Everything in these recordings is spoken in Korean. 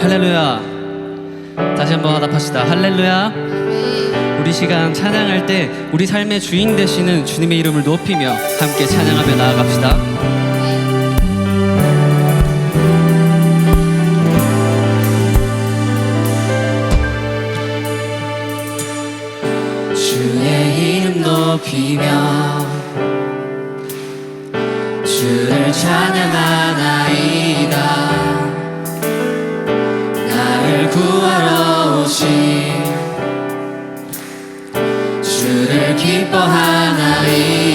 할렐루야. 다시 한번 화답합시다. 할렐루야. 우리 시간 찬양할 때 우리 삶의 주인 되시는 주님의 이름을 높이며 함께 찬양하며 나아갑시다. 주의 이름 높이며 주를 기뻐하나이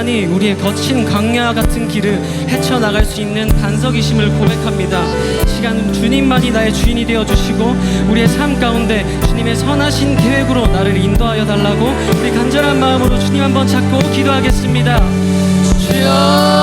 사랑만이 우리의 거친 광야와 같은 길을 헤쳐나갈 수 있는 반석이심을 고백합니다. 시간 주님만이 나의 주인이 되어 주시고 우리의 삶 가운데 주님의 선하신 계획으로 나를 인도하여 달라고 우리 간절한 마음으로 주님 한번 잡고 기도하겠습니다. 주여